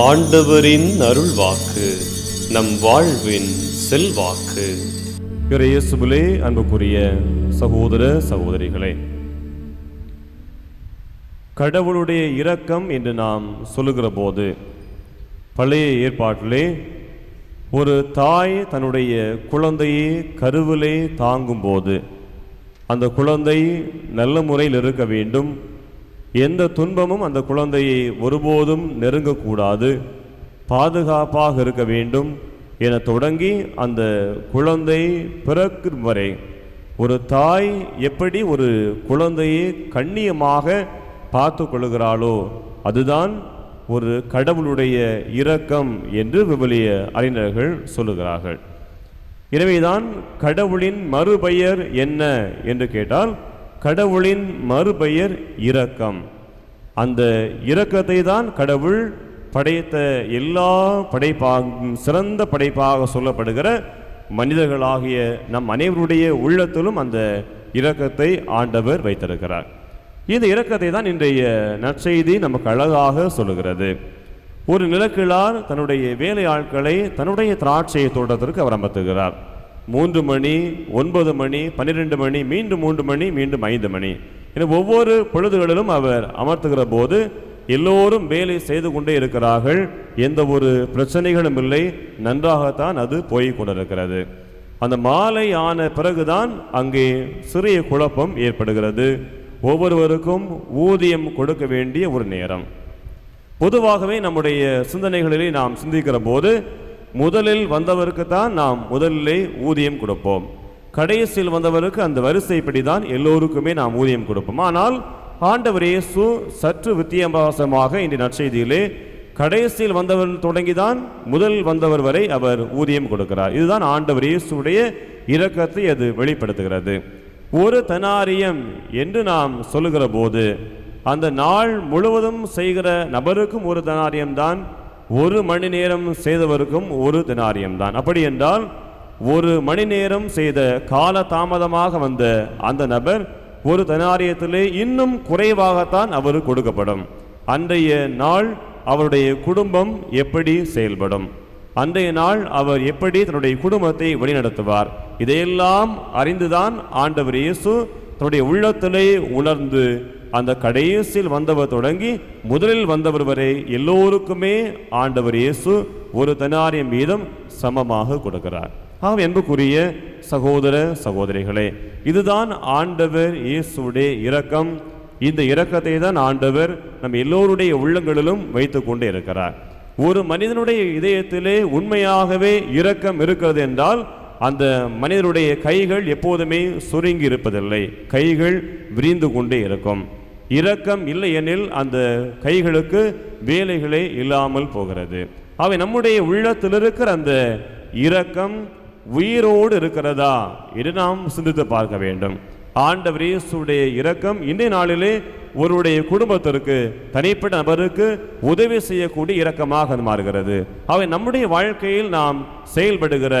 ஆண்டவரின் அருள் வாக்கு நம் வாழ்வின் செல்வாக்கு. இயேசுவிலே அன்புக்குரிய சகோதர சகோதரிகளே கடவுளுடைய இரக்கம் என்று நாம் சொல்லுகிற போது பழைய ஏற்பாட்டிலே ஒரு தாய் தன்னுடைய குழந்தையை கருவிலே தாங்கும்போது அந்த குழந்தை நல்ல முறையில் இருக்க வேண்டும். எந்த துன்பமும் அந்த குழந்தையை ஒருபோதும் நெருங்கக்கூடாது. பாதுகாப்பாக இருக்க வேண்டும் என தொடங்கி அந்த குழந்தை பிறக்கும் வரை ஒரு தாய் எப்படி ஒரு குழந்தையை கண்ணியமாக பார்த்து கொள்கிறாளோ அதுதான் ஒரு கடவுளுடைய இரக்கம் என்று விவிலிய அறிஞர்கள் சொல்லுகிறார்கள். எனவேதான் கடவுளின் மறுபெயர் என்ன என்று கேட்டால் கடவுளின் மறுபெயர் இரக்கம். அந்த இரக்கத்தை தான் கடவுள் படைத்த எல்லா படைப்பாக சிறந்த படைப்பாக சொல்லப்படுகிற மனிதர்களாகிய நம் அனைவருடைய உள்ளத்திலும் அந்த இரக்கத்தை ஆண்டவர் வைத்திருக்கிறார். இந்த இரக்கத்தை தான் இன்றைய நற்செய்தி நமக்கு அழகாக சொல்லுகிறது. ஒரு நிலக்கிழார் தன்னுடைய வேலை ஆட்களை தன்னுடைய திராட்சை தோட்டத்திற்கு அவர் அமர்த்துகிறார். மூன்று மணி ஒன்பது மணி பன்னிரெண்டு மணி மீண்டும் மூன்று மணி மீண்டும் ஐந்து மணி. என ஒவ்வொரு பொழுதுகளிலும் அவர் அமர்த்துகிற போது எல்லோரும் வேலை செய்து கொண்டே இருக்கிறார்கள். எந்த ஒரு பிரச்சனைகளும் இல்லை. நன்றாகத்தான் அது போய் கொண்டிருக்கிறது. அந்த மாலை ஆன பிறகுதான் அங்கே சிறிய குழப்பம் ஏற்படுகிறது. ஒவ்வொருவருக்கும் ஊதியம் கொடுக்க வேண்டிய ஒரு நேரம். பொதுவாகவே நம்முடைய சிந்தனைகளிலே நாம் சிந்திக்கிற போது முதலில் வந்தவருக்கு தான் நாம் முதலிலே ஊதியம் கொடுப்போம். கடைசியில் வந்தவருக்கு அந்த வரிசைப்படி தான் எல்லோருக்குமே நாம் ஊதியம் கொடுப்போம். ஆனால் ஆண்டவர் இயேசு சற்று வித்தியாசமாக இந்த நற்செய்தியிலே கடைசியில் வந்தவர் தொடங்கிதான் முதல் வந்தவர் வரை அவர் ஊதியம் கொடுக்கிறார். இதுதான் ஆண்டவர் இயேசுடைய இரக்கத்தை அது வெளிப்படுத்துகிறது. ஒரு தனாரியம் என்று நாம் சொல்லுகிற போது அந்த நாள் முழுவதும் செய்கிற நபருக்கும் ஒரு தனாரியம் தான் ஒரு மணி நேரம் செய்தவருக்கும் ஒரு தினாரியம் தான் அப்படி என்றால் ஒரு மணி நேரம் செய்த கால தாமதமாக வந்த அந்த நபர் ஒரு தனாரியத்திலே இன்னும் குறைவாகத்தான் அவர் கொடுக்கப்படும். அன்றைய நாள் அவருடைய குடும்பம் எப்படி செயல்படும்? அன்றைய நாள் அவர் எப்படி தன்னுடைய குடும்பத்தை வழிநடத்துவார்? இதையெல்லாம் அறிந்துதான் ஆண்டவர் இயேசு தன்னுடைய உள்ளத்திலே உணர்ந்து அந்த கடைசியில் வந்தவர் தொடங்கி முதலில் வந்தவர் வரை எல்லோருக்குமே ஆண்டவர் இயேசு ஒரு தனாரியம் வீதம் சமமாக கொடுக்கிறார். ஆக என்புக்குரிய சகோதர சகோதரிகளே இதுதான் ஆண்டவர் இயேசுடைய இரக்கம். இந்த இரக்கத்தை தான் ஆண்டவர் நம் எல்லோருடைய உள்ளங்களிலும் வைத்து கொண்டு இருக்கிறார். ஒரு மனிதனுடைய இதயத்திலே உண்மையாகவே இரக்கம் இருக்கிறது என்றால் அந்த மனிதனுடைய கைகள் எப்போதுமே சுருங்கி இருப்பதில்லை. கைகள் விரிந்து கொண்டே இருக்கும். இரக்கம் இல்லை எனில் அந்த கைகளுக்கு வேலைகளே இல்லாமல் போகிறது. அவை நம்முடைய உள்ளத்தில் இருக்கிற அந்த இரக்கம் உயிரோடு இருக்கிறதா என்று நாம் சிந்தித்து பார்க்க வேண்டும். ஆண்டவர் இயேசுடைய இரக்கம் இன்றைய நாளிலே ஒருவருடைய குடும்பத்திற்கு தனிப்பட்ட நபருக்கு உதவி செய்யக்கூடிய இரக்கமாக மாறுகிறது. அவை நம்முடைய வாழ்க்கையில் நாம் செயல்படுகிற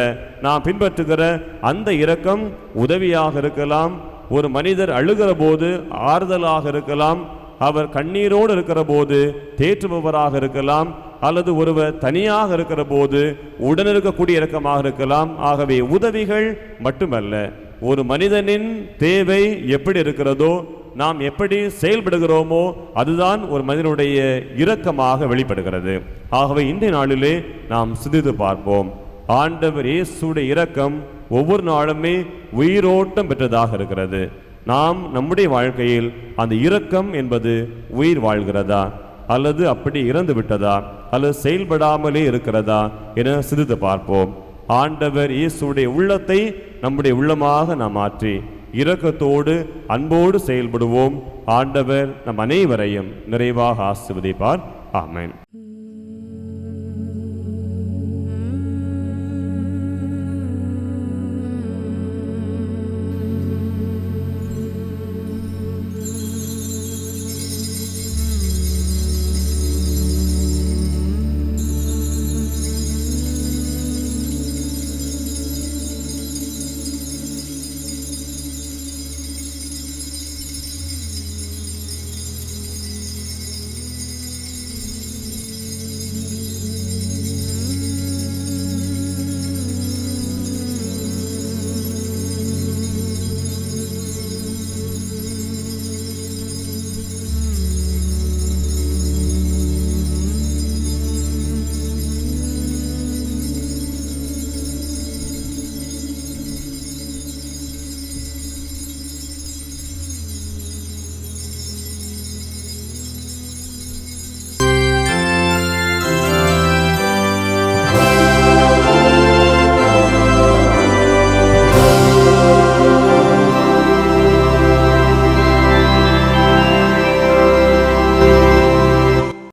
நாம் பின்பற்றுகிற அந்த இரக்கம் உதவியாக இருக்கலாம் ஒரு மனிதர் அழுகிற போது ஆறுதலாக இருக்கலாம் அவர் கண்ணீரோடு இருக்கிற போது தேற்றுபவராக இருக்கலாம் அல்லது ஒருவர் தனியாக இருக்கிற போது உடன் இருக்கக்கூடிய இருக்கலாம். ஆகவே உதவிகள் மட்டுமல்ல. ஒரு மனிதனின் தேவை எப்படி இருக்கிறதோ நாம் எப்படி செயல்படுகிறோமோ அதுதான் ஒரு மனிதனுடைய இரக்கமாக வெளிப்படுகிறது. ஆகவே இன்றைய நாளிலே நாம் சிந்தித்து பார்ப்போம். ஆண்டவர் இயேசுடைய இரக்கம் ஒவ்வொரு நாளுமே உயிரோட்டம் பெற்றதாக இருக்கிறது. நாம் நம்முடைய வாழ்க்கையில் அந்த இரக்கம் என்பது உயிர் வாழ்கிறதா? அல்லது அப்படி இறந்து விட்டதா? அல்லது செயல்படாமலே இருக்கிறதா? என சிந்தித்து பார்ப்போம். ஆண்டவர் இயேசுடைய உள்ளத்தை நம்முடைய உள்ளமாக நாம் மாற்றி இரக்கத்தோடு அன்போடு செயல்படுவோம். ஆண்டவர் நம் அனைவரையும் நிறைவாக ஆசிர்வதிப்பார். ஆமேன்.